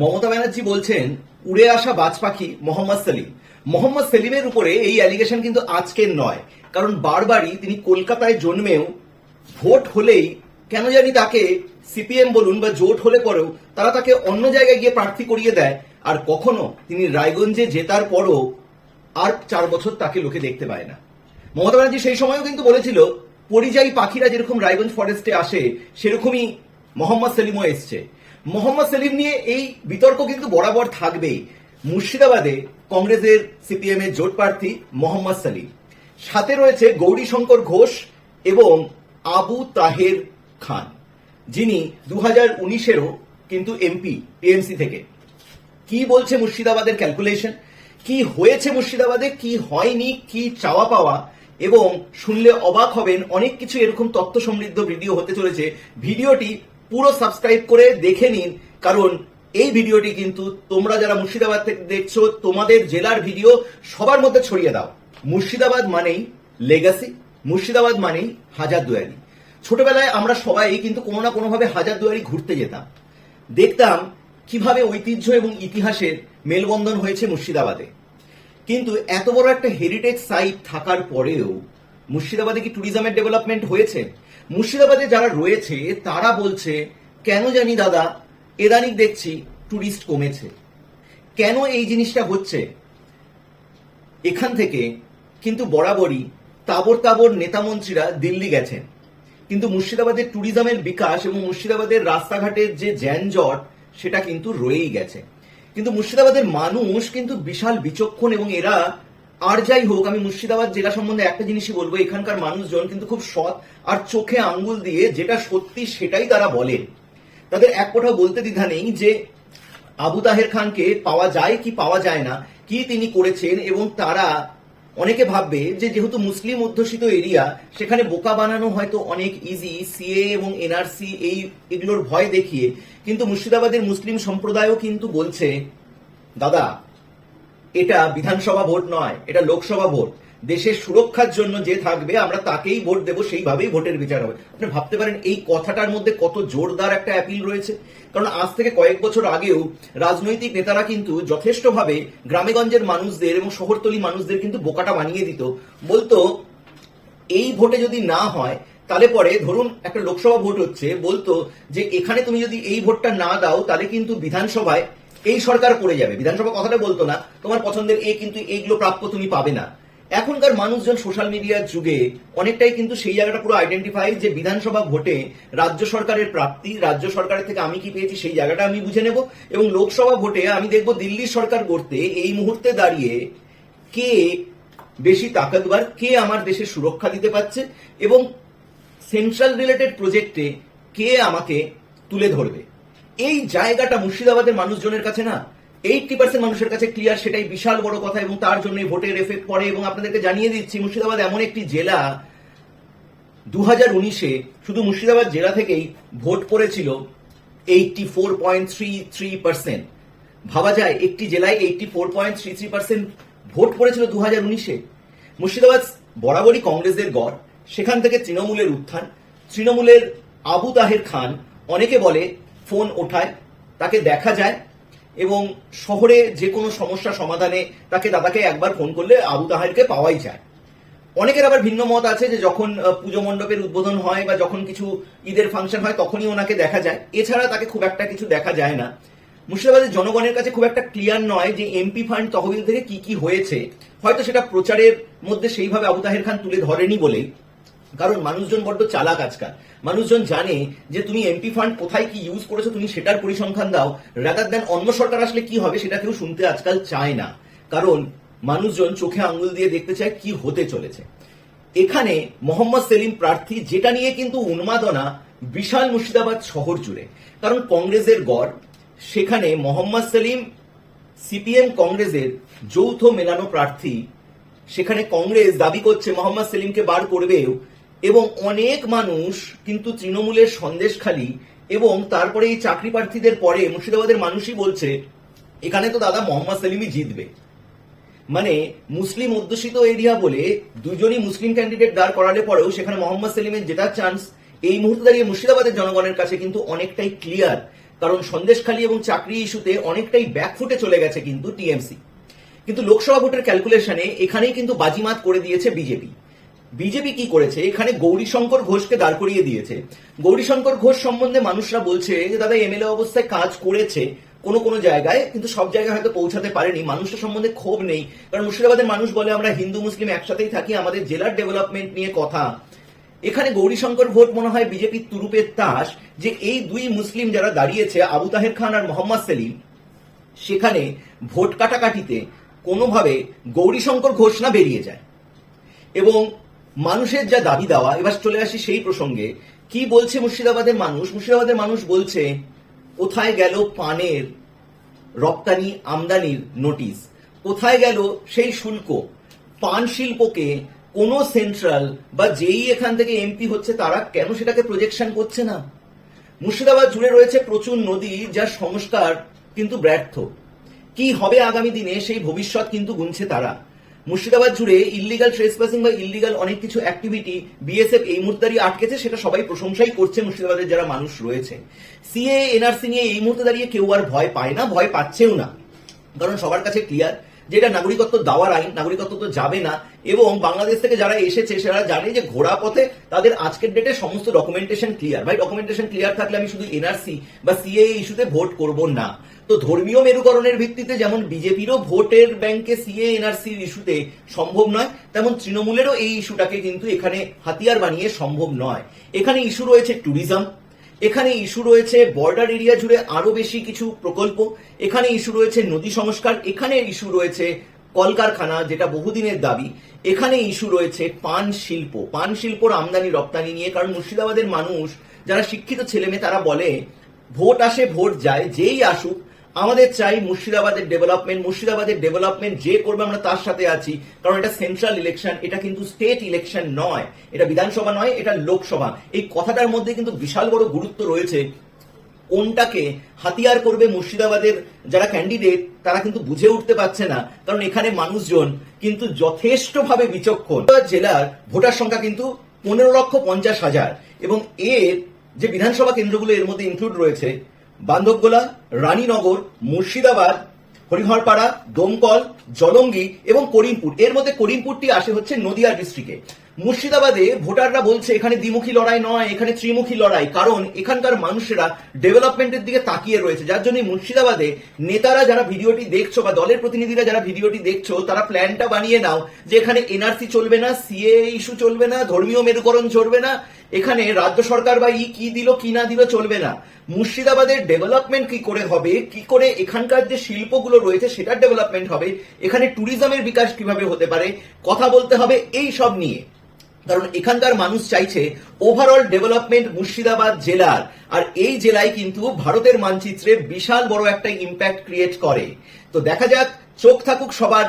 মমতা ব্যানার্জি বলছেন, উড়ে আসা বাজ পাখি মোহাম্মদ সেলিম। মোহাম্মদ সেলিমের উপরে এই অ্যালিগেশন কিন্তু আজকের নয়। কারণ বারবারই তিনি কলকাতায় জন্মেও ভোট হলেই কেন জানি তাকে সিপিএম বলুন বা জোট হলে পরেও তারা তাকে অন্য জায়গায় গিয়ে প্রার্থী করিয়ে দেয়। আর কখনো তিনি রায়গঞ্জে জেতার পরও আর চার বছর তাকে লোকে দেখতে পায় না। মমতা ব্যানার্জি সেই সময়ও কিন্তু বলেছিল, পরিযায়ী পাখিরা যেরকম রায়গঞ্জ ফরেস্টে আসে, সেরকমই মোহাম্মদ সেলিমও এসছে। মোহাম্মদ সেলিম নিয়ে এই বিতর্ক কিন্তু বরাবর থাকবেই। মুর্শিদাবাদে কংগ্রেসের সিপিএম এর জোট প্রার্থী মোহাম্মদ সেলিম। সাথে রয়েছে গৌরীশঙ্কর ঘোষ এবং আবু তাহের খান, যিনি দু হাজার উনিশেরও কিন্তু এমপি, টিএমসি থেকে। কি বলছে মুর্শিদাবাদের ক্যালকুলেশন কি হয়েছে মুর্শিদাবাদে? কি হয়নি? কি চাওয়া পাওয়া? এবং শুনলে অবাক হবেন, অনেক কিছু এরকম তথ্য সমৃদ্ধ ভিডিও হতে চলেছে। ভিডিওটি পুরো সাবস্ক্রাইব করে দেখে নিন, কারণ এই ভিডিওটি কিন্তু তোমরা যারা মুর্শিদাবাদ থেকে দেখছ, তোমাদের জেলার ভিডিও সবার মধ্যে ছড়িয়ে দাও। মুর্শিদাবাদ মানেই লেগাসি মুর্শিদাবাদ মানেই হাজার দুয়ারি। ছোটবেলায় আমরা সবাই কিন্তু কোনো না কোনোভাবে হাজার দুয়ারি ঘুরতে যেতাম। দেখতাম কীভাবে ঐতিহ্য এবং ইতিহাসের মেলবন্ধন হয়েছে মুর্শিদাবাদে। কিন্তু এত বড় একটা হেরিটেজ সাইট থাকার পরেও মুর্শিদাবাদে কি ট্যুরিজমের ডেভেলপমেন্ট হয়েছে? মুর্শিদাবাদে যারা রয়েছে, তারা বলছে, কেন জানি দাদা, এদানিক দেখছি ট্যুরিস্ট কমেছে। কেন এই জিনিসটা হচ্ছে? এখান থেকে কিন্তু বরাবরই তাবর তাবর নেতামন্ত্রীরা দিল্লি গেছেন। কিন্তু মুর্শিদাবাদের ট্যুরিজমের বিকাশ এবং মুর্শিদাবাদের রাস্তাঘাটের যে যানজট, সেটা কিন্তু রয়েই গেছে। কিন্তু মুর্শিদাবাদের মানুষ কিন্তু বিশাল বিচক্ষণ এবং এরা আর যাই হোক, আমি মুর্শিদাবাদ জেলা সম্বন্ধে একটা জিনিসই বলব, এখানকার মানুষজন কিন্তু খুব সৎ আর চোখে আঙ্গুল দিয়ে যেটা সত্যি সেটাই তারা বলেন। তাদের এক কোথাও বলতে দ্বিধা নেই যে আবু তাহের খানকে পাওয়া যায় কি পাওয়া যায় না, কি তিনি করেছেন এবং তারা অনেকে ভাববে যে যেহেতু মুসলিম অধ্যুষিত এরিয়া, সেখানে বোকা বানানো হয়তো অনেক ইজি সিএ এবং এনআরসি এই এগুলোর ভয় দেখিয়ে, কিন্তু মুর্শিদাবাদের মুসলিম সম্প্রদায়ও কিন্তু বলছে, দাদা এটা বিধানসভা ভোট নয়, এটা লোকসভা ভোট। দেশের সুরক্ষার জন্য যে থাকবে, আমরা তাকেই ভোট দেবো, সেইভাবেই ভোটের বিচার হবে। আপনি ভাবতে পারেন, এই কথাটার মধ্যে কত জোরদার একটা অ্যাপিল রয়েছে? কারণ আজ থেকে কয়েক বছর আগেও রাজনৈতিক নেতারা কিন্তু যথেষ্টভাবে গ্রামেগঞ্জের মানুষদের এবং শহরতলি মানুষদের কিন্তু বোকাটা বানিয়ে দিত। বলতো, এই ভোটে যদি না হয়, তাহলে পরে ধরুন একটা লোকসভা ভোট হচ্ছে, বলতো যে, এখানে তুমি যদি এই ভোটটা না দাও, তাহলে কিন্তু বিধানসভায় এই সরকার পড়ে যাবে। বিধানসভা কথাটা বলতো না, তোমার পছন্দের এ কিন্তু এইগুলো প্রাপ্য তুমি পাবে না। এখনকার মানুষজন সোশ্যাল মিডিয়ার যুগে অনেকটাই কিন্তু সেই জায়গাটা পুরো আইডেন্টিফাই যে বিধানসভা ভোটে রাজ্য সরকারের প্রাপ্তি, রাজ্য সরকারের থেকে আমি কি পেয়েছি সেই জায়গাটা আমি বুঝে নেব এবং লোকসভা ভোটে আমি দেখব দিল্লির সরকার করতে এই মুহূর্তে দাঁড়িয়ে কে বেশি তাকতবার, কে আমার দেশের সুরক্ষা দিতে পারছে এবং সেন্ট্রাল রিলেটেড প্রজেক্টে কে আমাকে তুলে ধরবে। এই জায়গাটা মুর্শিদাবাদের মানুষজনের কাছে না এইটটি পার্সেন্ট মানুষের কাছে ক্লিয়ার সেটাই বিশাল বড় কথা এবং তার জন্য ভোটের এফেক্ট পড়ে এবং আপনাদেরকে জানিয়ে দিচ্ছি, মুর্শিদাবাদ এমন একটি জেলা দু হাজার উনিশে শুধু মুর্শিদাবাদ জেলা থেকেই ভোট পড়েছিল eighty four point three three percent ভাবা যায়, একটি জেলায় eighty four point three three percent vote পড়েছিল দু হাজার উনিশে। মুর্শিদাবাদ বরাবরই কংগ্রেসের গড়, সেখান থেকে তৃণমূলের উত্থান। তৃণমূলের আবু তাহের খান অনেকে বলে ফোন ওঠায়, তাকে দেখা যায় এবং শহরে যে কোনো সমস্যা সমাধানে তাকে দাদাকে একবার ফোন করলে আবু তাহেরকে পাওয়াই যায়। অনেকের আবার ভিন্ন মত আছে যে যখন পুজো মণ্ডপের উদ্বোধন হয় বা যখন কিছু ঈদের ফাংশন হয় তখনই ওনাকে দেখা যায়। এছাড়া তাকে খুব একটা কিছু দেখা যায় না। মুর্শিদাবাদের জনগণের কাছে খুব একটা ক্লিয়ার নয় যে এমপি ফান্ড তহবিল থেকে কি কি হয়েছে। হয়তো সেটা প্রচারের মধ্যে সেইভাবে আবু তাহের খান তুলে ধরেনি বলেই। কারণ মানুষজন বড্ড চালাক আজকাল। মানুষজন জানে যে তুমি এমপি ফান্ড কোথায় কি ইউজ করেছ, তুমি সেটার পরিসংখ্যান দাও। রাদার দেন অন্য সরকার আসলে কি হবে সেটা কেউ শুনতে আজকাল চায় না। কারণ মানুষজন চোখে আঙ্গুল দিয়ে দেখতে চায় কি হতে চলেছে। এখানে মোহাম্মদ সেলিম প্রার্থী, যেটা নিয়ে কিন্তু উন্মাদনা বিশাল মুর্শিদাবাদ শহর জুড়ে। কারণ কংগ্রেসের গড়, সেখানে মোহাম্মদ সেলিম, সিপিএম কংগ্রেসের যৌথ মেলানো প্রার্থী, সেখানে কংগ্রেস দাবি করছে, মোহাম্মদ সেলিমকে বার করবেও এবং অনেক মানুষ কিন্তু তৃণমূলের সন্দেশখালী এবং তারপরে এই চাকরি প্রার্থীদের পরে মুর্শিদাবাদের মানুষই বলছে, এখানে তো দাদা মোহাম্মদ সেলিমই জিতবে। মানে মুসলিম অধ্যুষিত এরিয়া বলে দুজনই মুসলিম ক্যান্ডিডেট দাঁড় করালে পরেও সেখানে মোহাম্মদ সেলিমের জেতার চান্স এই মুহূর্তে দাঁড়িয়ে মুর্শিদাবাদের জনগণের কাছে কিন্তু অনেকটাই ক্লিয়ার কারণ সন্দেশখালী এবং চাকরি ইস্যুতে অনেকটাই ব্যাকফুটে চলে গেছে কিন্তু টিএমসি। কিন্তু লোকসভা ভোটের ক্যালকুলেশনে এখানেই কিন্তু বাজিমাত করে দিয়েছে বিজেপি। বিজেপি কি করেছে? এখানে গৌরীশঙ্কর ঘোষকে দাঁড় করিয়ে দিয়েছে। গৌরীশঙ্কর ঘোষ সম্বন্ধে মানুষরা বলছে যে, দাদা এমএলএ অবস্থায় কাজ করেছে কোনো কোনো জায়গায়, কিন্তু সব জায়গায় হয়তো পৌঁছাতে পারেনি। মানুষের সম্বন্ধে ক্ষোভ নেই। কারণ মুর্শিদাবাদের মানুষ বলে, আমরা হিন্দু, মুসলিম একসাথেই থাকি, আমাদের জেলার ডেভেলপমেন্ট নিয়ে কথা। এখানে গৌরীশঙ্কর ভোট মনে হয় বিজেপির তুরুপের তাস যে, এই দুই মুসলিম যারা দাঁড়িয়েছে, আবু তাহের খান আর মোহাম্মদ সেলিম, সেখানে ভোট কাটাকাটিতে কোনোভাবে গৌরীশঙ্কর ঘোষ না বেরিয়ে যায়। এবং মানুষের যা দাবি দেওয়া, এবার চলে আসি সেই প্রসঙ্গে। কি বলছে মুর্শিদাবাদের মানুষ? মুর্শিদাবাদের মানুষ বলছে, কোথায় গেল পানের রপ্তানি আমদানির নোটিশ? কোথায় গেল সেই শুল্ক? পান শিল্পকে কোন সেন্ট্রাল বা যেই এখান থেকে এমপি হচ্ছে, তারা কেন সেটাকে প্রজেকশন করছে না? মুর্শিদাবাদ জুড়ে রয়েছে প্রচুর নদী যার সংস্কার কিন্তু ব্যর্থ। কি হবে আগামী দিনে সেই ভবিষ্যৎ কিন্তু গুনছে তারা। মুর্শিদাবাদ জুড়ে ইল্লিগাল ট্রেসপাসিং বা ইল্লিগাল অনেক কিছু অ্যাক্টিভিটি বিএসএফ এই মুহূর্তে দাঁড়িয়ে আটকেছে, সেটা সবাই প্রশংসাই করছে মুর্শিদাবাদের যারা মানুষ রয়েছে। সিএ এনআরসি নিয়ে এই মুহূর্তে দাঁড়িয়ে কেউ আর ভয় পায় না, ভয় পাচ্ছেও না। কারণ সবার কাছে ক্লিয়ার যেটা নাগরিকত্ব দেওয়ার আইন, নাগরিকত্ব তো যাবে না। এবং বাংলাদেশ থেকে যারা এসেছে, সেরা জানে যে ঘোড়া পথে তাদের আজকের ডেটে সমস্ত ডকুমেন্টেশন ক্লিয়ার ভাই ডকুমেন্টেশন ক্লিয়ার থাকলে আমি শুধু এনআরসি বা সিএ ইস্যুতে ভোট করব না। তো ধর্মীয় মেরুকরণের ভিত্তিতে যেমন বিজেপিরও ভোটের ব্যাংকে সিএ এনআরসি ইস্যুতে সম্ভব নয়, তেমন তৃণমূলেরও এই ইস্যুটাকে কিন্তু এখানে হাতিয়ার বানিয়ে সম্ভব নয়। এখানে ইস্যু রয়েছে ট্যুরিজম এখানে ইস্যু রয়েছে বর্ডার এরিয়া জুড়ে আরও বেশি কিছু প্রকল্প। এখানে ইস্যু রয়েছে নদী সংস্কার, এখানে ইস্যু রয়েছে কলকারখানা, যেটা বহুদিনের দাবি। এখানে ইস্যু রয়েছে পান শিল্প। পান শিল্পর আমদানি, রপ্তানি নিয়ে, কারণ মুর্শিদাবাদের মানুষ, যারা শিক্ষিত ছেলেমেয়ে, তারা বলে, ভোট আসে, ভোট যায়, যেই আসুক আমাদের চাই মুর্শিদাবাদের ডেভেলপমেন্ট মুর্শিদাবাদের ডেভেলপমেন্ট যে করবে আমরা তার সাথে আছি। কারণ এটা সেন্ট্রাল ইলেকশন এটা কিন্তু স্টেট ইলেকশন নয়। এটা বিধানসভা নয়, এটা লোকসভা। এই কথাটার মধ্যে কিন্তু বিশাল বড় গুরুত্ব রয়েছে। কোনটাকে হাতিয়ার করবে মুর্শিদাবাদের যারা ক্যান্ডিডেট তারা কিন্তু বুঝে উঠতে পারছে না। কারণ এখানে মানুষজন কিন্তু যথেষ্টভাবে বিচক্ষণ। জেলার ভোটার সংখ্যা কিন্তু পনেরো লক্ষ পঞ্চাশ হাজার। এবং এর যে বিধানসভা কেন্দ্রগুলো, এর মধ্যে ইনক্লুড রয়েছে বান্ধবগোলা, রানীনগর, মুর্শিদাবাদ, হরিহরপাড়া, দমকল, জলঙ্গি এবং করিমপুর। এর মধ্যে করিমপুরটি আসে হচ্ছে নদিয়া ডিস্ট্রিক্টে মুর্শিদাবাদে ভোটাররা বলছে, এখানে দ্বিমুখী লড়াই নয়, এখানে ত্রিমুখী লড়াই। কারণ এখানকার মানুষেরা ডেভেলপমেন্টের দিকে তাকিয়ে রয়েছে। যার জন্য মুর্শিদাবাদে নেতারা যারা ভিডিওটি দেখছ বা দলের প্রতিনিধিরা যারা ভিডিওটি দেখছ, তারা প্ল্যানটা বানিয়ে নাও যে এখানে এনআরসি চলবে না সিএ ইস্যু চলবে না, ধর্মীয় মেরুকরণ চলবে না, এখানে রাজ্য সরকার বা ই কি দিল, কি না দিল চলবে না। মুর্শিদাবাদের ডেভেলপমেন্ট কি করে হবে, কি করে এখানকার যে শিল্পগুলো রয়েছে সেটার ডেভেলপমেন্ট হবে, এখানে ট্যুরিজমের বিকাশ কীভাবে হতে পারে, কথা বলতে হবে এই সব নিয়ে। কারণ এখানকার মানুষ চাইছে ওভারঅল ডেভেলপমেন্ট মুর্শিদাবাদ জেলার। আর এই জেলায় কিন্তু ভারতের মানচিত্রে বিশাল বড় একটা ইম্প্যাক্ট ক্রিয়েট করে। তো দেখা যাক, চোখ থাকুক সবার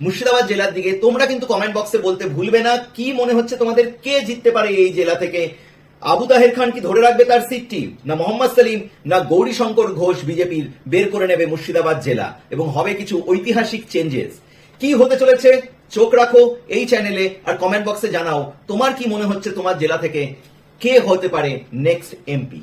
মুর্শিদাবাদ জেলার দিকে। তোমরা কিন্তু কমেন্ট বক্সে বলতে ভুলবে না, কি মনে হচ্ছে তোমাদের, কে জিততে পারে এই জেলা থেকে? আবু তাহের খান কি ধরে রাখবে তার সিটটি না মোহাম্মদ সেলিম, না গৌরী শঙ্কর ঘোষ বিজেপির বের করে নেবে মুর্শিদাবাদ জেলা? এবং হবে কিছু ঐতিহাসিক চেঞ্জেস কি হতে চলেছে? চোখ রাখো এই চ্যানেলে আর কমেন্ট বক্সে জানাও তোমার কি মনে হচ্ছে তোমার জেলা থেকে? কে হতে পারে নেক্সট এমপি